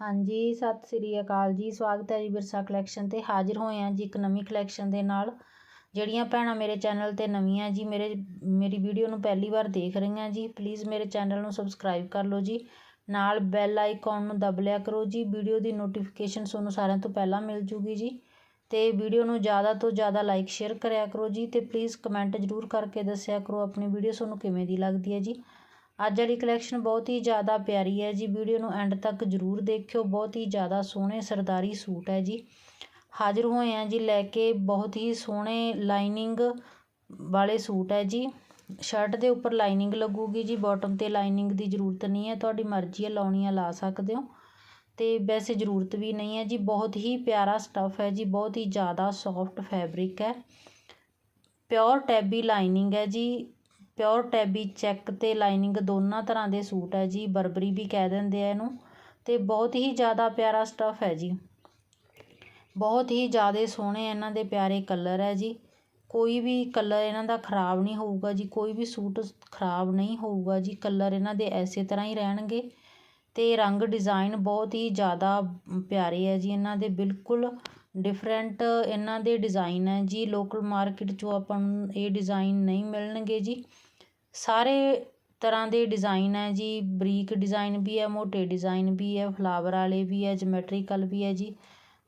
ਹਾਂਜੀ, ਸਤਿ ਸ੍ਰੀ ਅਕਾਲ ਜੀ। ਸਵਾਗਤ ਹੈ ਜੀ ਵਿਰਸਾ ਕਲੈਕਸ਼ਨ ਤੇ। ਹਾਜ਼ਰ ਹੋਏ ਹਾਂ ਜੀ ਇੱਕ ਨਵੀਂ ਕਲੈਕਸ਼ਨ ਦੇ ਨਾਲ। ਜਿਹੜੀਆਂ ਭੈਣਾਂ ਮੇਰੇ ਚੈਨਲ ਤੇ ਨਵੀਆਂ ਜੀ, ਮੇਰੇ, ਮੇਰੀ ਵੀਡੀਓ ਨੂੰ ਪਹਿਲੀ ਵਾਰ ਦੇਖ ਰਹੀਆਂ ਜੀ ਪਲੀਜ਼ ਮੇਰੇ ਚੈਨਲ ਨੂੰ ਸਬਸਕ੍ਰਾਈਬ ਕਰ ਲਓ ਜੀ। ਨਾਲ ਬੈਲ ਆਈਕਨ ਨੂੰ ਦਬ ਲਿਆ ਕਰੋ ਜੀ। ਵੀਡੀਓ ਦੀ ਨੋਟੀਫਿਕੇਸ਼ਨ ਤੁਹਾਨੂੰ ਸਾਰਿਆਂ ਤੋਂ ਪਹਿਲਾਂ ਮਿਲ ਜੂਗੀ ਜੀ। ਤੇ ਵੀਡੀਓ ਨੂੰ ਜ਼ਿਆਦਾ ਤੋਂ ਜ਼ਿਆਦਾ ਲਾਈਕ ਸ਼ੇਅਰ ਕਰਿਆ ਕਰੋ ਜੀ। ਤੇ ਪਲੀਜ਼ ਕਮੈਂਟ ਜ਼ਰੂਰ ਕਰਕੇ ਦੱਸਿਆ ਕਰੋ ਆਪਣੀ ਵੀਡੀਓ ਤੁਹਾਨੂੰ ਕਿਵੇਂ ਦੀ ਲੱਗਦੀ ਹੈ ਜੀ। ਅੱਜ ਵਾਲੀ ਕਲੈਕਸ਼ਨ ਬਹੁਤ ਹੀ ਜ਼ਿਆਦਾ ਪਿਆਰੀ ਹੈ ਜੀ। ਵੀਡੀਓ ਨੂੰ ਐਂਡ ਤੱਕ ਜ਼ਰੂਰ ਦੇਖਿਓ। ਬਹੁਤ ਹੀ ਜ਼ਿਆਦਾ ਸੋਹਣੇ ਸਰਦਾਰੀ ਸੂਟ ਹੈ ਜੀ। ਹਾਜ਼ਰ ਹੋਏ ਆ ਜੀ ਲੈ ਕੇ। ਬਹੁਤ ਹੀ ਸੋਹਣੇ ਲਾਈਨਿੰਗ ਵਾਲੇ ਸੂਟ ਹੈ ਜੀ। ਸ਼ਰਟ ਦੇ ਉੱਪਰ ਲਾਈਨਿੰਗ ਲੱਗੂਗੀ ਜੀ। ਬਾਟਮ ਤੇ ਲਾਈਨਿੰਗ ਦੀ ਜ਼ਰੂਰਤ ਨਹੀਂ ਹੈ। ਤੁਹਾਡੀ ਮਰਜ਼ੀ ਹੈ ਲਾਉਣੀ ਹੈ ਲਾ ਸਕਦੇ ਹੋ। ਤੇ ਵੈਸੇ ਜ਼ਰੂਰਤ ਵੀ ਨਹੀਂ ਹੈ ਜੀ। ਬਹੁਤ ਹੀ ਪਿਆਰਾ ਸਟੱਫ ਹੈ ਜੀ। ਬਹੁਤ ਹੀ ਜ਼ਿਆਦਾ ਸੌਫਟ ਫੈਬਰਿਕ ਹੈ। ਪਿਓਰ ਟੈਬੀ ਲਾਈਨਿੰਗ ਹੈ ਜੀ। ਪਿਓਰ ਟੈਬੀ ਚੈੱਕ ਅਤੇ ਲਾਈਨਿੰਗ ਦੋਨਾਂ ਤਰ੍ਹਾਂ ਦੇ ਸੂਟ ਹੈ ਜੀ। ਬਰਬਰੀ ਵੀ ਕਹਿ ਦਿੰਦੇ ਆ ਇਹਨੂੰ। ਅਤੇ ਬਹੁਤ ਹੀ ਜ਼ਿਆਦਾ ਪਿਆਰਾ ਸਟੱਫ ਹੈ ਜੀ। ਬਹੁਤ ਹੀ ਜ਼ਿਆਦਾ ਸੋਹਣੇ ਇਹਨਾਂ ਦੇ ਪਿਆਰੇ ਕਲਰ ਹੈ ਜੀ। ਕੋਈ ਵੀ ਕਲਰ ਇਹਨਾਂ ਦਾ ਖਰਾਬ ਨਹੀਂ ਹੋਊਗਾ ਜੀ। ਕੋਈ ਵੀ ਸੂਟ ਖਰਾਬ ਨਹੀਂ ਹੋਊਗਾ ਜੀ। ਕਲਰ ਇਹਨਾਂ ਦੇ ਇਸੇ ਤਰ੍ਹਾਂ ਹੀ ਰਹਿਣਗੇ। ਅਤੇ ਰੰਗ ਡਿਜ਼ਾਈਨ ਬਹੁਤ ਹੀ ਜ਼ਿਆਦਾ ਪਿਆਰੇ ਹੈ ਜੀ। ਇਹਨਾਂ ਦੇ ਬਿਲਕੁਲ ਡਿਫਰੈਂਟ ਇਹਨਾਂ ਦੇ ਡਿਜ਼ਾਈਨ ਹੈ ਜੀ। ਲੋਕਲ ਮਾਰਕੀਟ 'ਚੋਂ ਆਪਾਂ ਨੂੰ ਇਹ ਡਿਜ਼ਾਈਨ ਨਹੀਂ ਮਿਲਣਗੇ ਜੀ। ਸਾਰੇ ਤਰ੍ਹਾਂ ਦੇ ਡਿਜ਼ਾਇਨ ਹੈ ਜੀ। ਬਰੀਕ ਡਿਜ਼ਾਇਨ ਵੀ ਹੈ, ਮੋਟੇ ਡਿਜ਼ਾਇਨ ਵੀ ਹੈ, ਫਲਾਵਰ ਵਾਲੇ ਵੀ ਹੈ ਜਮੈਟਰੀਕਲ ਵੀ ਹੈ ਜੀ।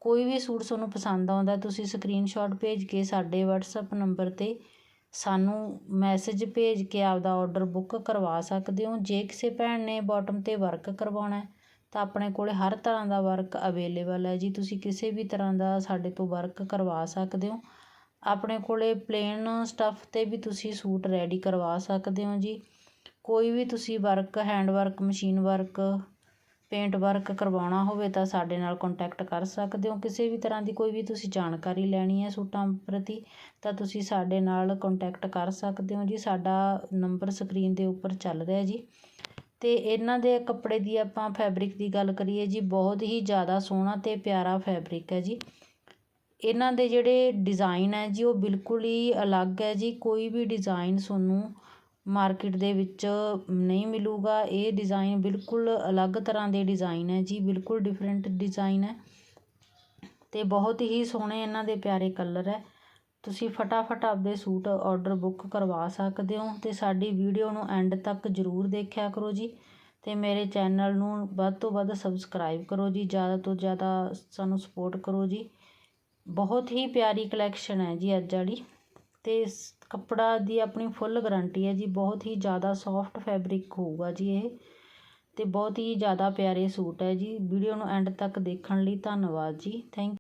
ਕੋਈ ਵੀ ਸੂਟ ਤੁਹਾਨੂੰ ਪਸੰਦ ਆਉਂਦਾ, ਤੁਸੀਂ ਸਕਰੀਨਸ਼ੋਟ ਭੇਜ ਕੇ ਸਾਡੇ ਵਟਸਐਪ ਨੰਬਰ 'ਤੇ ਸਾਨੂੰ ਮੈਸੇਜ ਭੇਜ ਕੇ ਆਪਦਾ ਔਡਰ ਬੁੱਕ ਕਰਵਾ ਸਕਦੇ ਹੋ। ਜੇ ਕਿਸੇ ਭੈਣ ਨੇ ਬੋਟਮ 'ਤੇ ਵਰਕ ਕਰਵਾਉਣਾ ਤਾਂ ਆਪਣੇ ਕੋਲ ਹਰ ਤਰ੍ਹਾਂ ਦਾ ਵਰਕ ਅਵੇਲੇਬਲ ਹੈ ਜੀ। ਤੁਸੀਂ ਕਿਸੇ ਵੀ ਤਰ੍ਹਾਂ ਦਾ ਸਾਡੇ ਤੋਂ ਵਰਕ ਕਰਵਾ ਸਕਦੇ ਹੋ। ਆਪਣੇ ਕੋਲ ਪਲੇਨ ਸਟੱਫ 'ਤੇ ਵੀ ਤੁਸੀਂ ਸੂਟ ਰੈਡੀ ਕਰਵਾ ਸਕਦੇ ਹੋ ਜੀ। ਕੋਈ ਵੀ ਤੁਸੀਂ work hand work machine work paint work ਕਰਵਾਉਣਾ ਹੋਵੇ ਤਾਂ ਸਾਡੇ ਨਾਲ ਕੋਂਟੈਕਟ ਕਰ ਸਕਦੇ ਹੋ। ਕਿਸੇ ਵੀ ਤਰ੍ਹਾਂ ਦੀ ਕੋਈ ਵੀ ਤੁਸੀਂ ਜਾਣਕਾਰੀ ਲੈਣੀ ਹੈ ਸੂਟਾਂ ਪ੍ਰਤੀ ਤਾਂ ਤੁਸੀਂ ਸਾਡੇ ਨਾਲ ਕੋਂਟੈਕਟ ਕਰ ਸਕਦੇ ਹੋ ਜੀ। ਸਾਡਾ ਨੰਬਰ ਸਕਰੀਨ ਦੇ ਉੱਪਰ ਚੱਲ ਰਿਹਾ ਜੀ। ਅਤੇ ਇਹਨਾਂ ਦੇ ਕੱਪੜੇ ਦੀ ਆਪਾਂ ਫੈਬਰਿਕ ਦੀ ਗੱਲ ਕਰੀਏ ਜੀ, ਬਹੁਤ ਹੀ ਜ਼ਿਆਦਾ ਸੋਹਣਾ ਅਤੇ ਪਿਆਰਾ ਫੈਬਰਿਕ ਹੈ ਜੀ। ਇਹਨਾਂ ਦੇ ਜਿਹੜੇ ਡਿਜ਼ਾਇਨ ਹੈ ਜੀ, ਉਹ ਬਿਲਕੁਲ ਹੀ ਅਲੱਗ ਹੈ ਜੀ। ਕੋਈ ਵੀ ਡਿਜ਼ਾਇਨ ਤੁਹਾਨੂੰ ਮਾਰਕੀਟ ਦੇ ਵਿੱਚ ਨਹੀਂ ਮਿਲੂਗਾ। ਇਹ ਡਿਜ਼ਾਇਨ ਬਿਲਕੁਲ ਅਲੱਗ ਤਰ੍ਹਾਂ ਦੇ ਡਿਜ਼ਾਇਨ ਹੈ ਜੀ, ਬਿਲਕੁਲ ਡਿਫਰੈਂਟ ਡਿਜ਼ਾਇਨ ਹੈ ਅਤੇ ਬਹੁਤ ਹੀ ਸੋਹਣੇ ਇਹਨਾਂ ਦੇ ਪਿਆਰੇ ਕਲਰ ਹੈ। ਤੁਸੀਂ ਫਟਾਫਟ ਆਪਦੇ ਸੂਟ ਔਡਰ ਬੁੱਕ ਕਰਵਾ ਸਕਦੇ ਹੋ ਅਤੇ ਸਾਡੀ ਵੀਡੀਓ ਨੂੰ ਐਂਡ ਤੱਕ ਜ਼ਰੂਰ ਦੇਖਿਆ ਕਰੋ ਜੀ ਅਤੇ ਮੇਰੇ ਚੈਨਲ ਨੂੰ ਵੱਧ ਤੋਂ ਵੱਧ ਸਬਸਕ੍ਰਾਈਬ ਕਰੋ ਜੀ, ਜ਼ਿਆਦਾ ਤੋਂ ਜ਼ਿਆਦਾ ਸਾਨੂੰ ਸਪੋਰਟ ਕਰੋ ਜੀ। ਬਹੁਤ ਹੀ ਪਿਆਰੀ ਕਲੈਕਸ਼ਨ ਹੈ ਜੀ ਅੱਜ ਵਾਲੀ। ਤੇ ਕੱਪੜਾ ਦੀ ਆਪਣੀ ਫੁੱਲ ਗਰੰਟੀ ਹੈ ਜੀ, ਬਹੁਤ ਹੀ ਜ਼ਿਆਦਾ ਸੋਫਟ ਫੈਬਰਿਕ ਹੋਊਗਾ ਜੀ ਇਹ। ਅਤੇ ਬਹੁਤ ਹੀ ਜ਼ਿਆਦਾ ਪਿਆਰੇ ਸੂਟ ਹੈ ਜੀ। ਵੀਡੀਓ ਨੂੰ ਐਂਡ ਤੱਕ ਦੇਖਣ ਲਈ ਧੰਨਵਾਦ ਜੀ। ਥੈਂਕ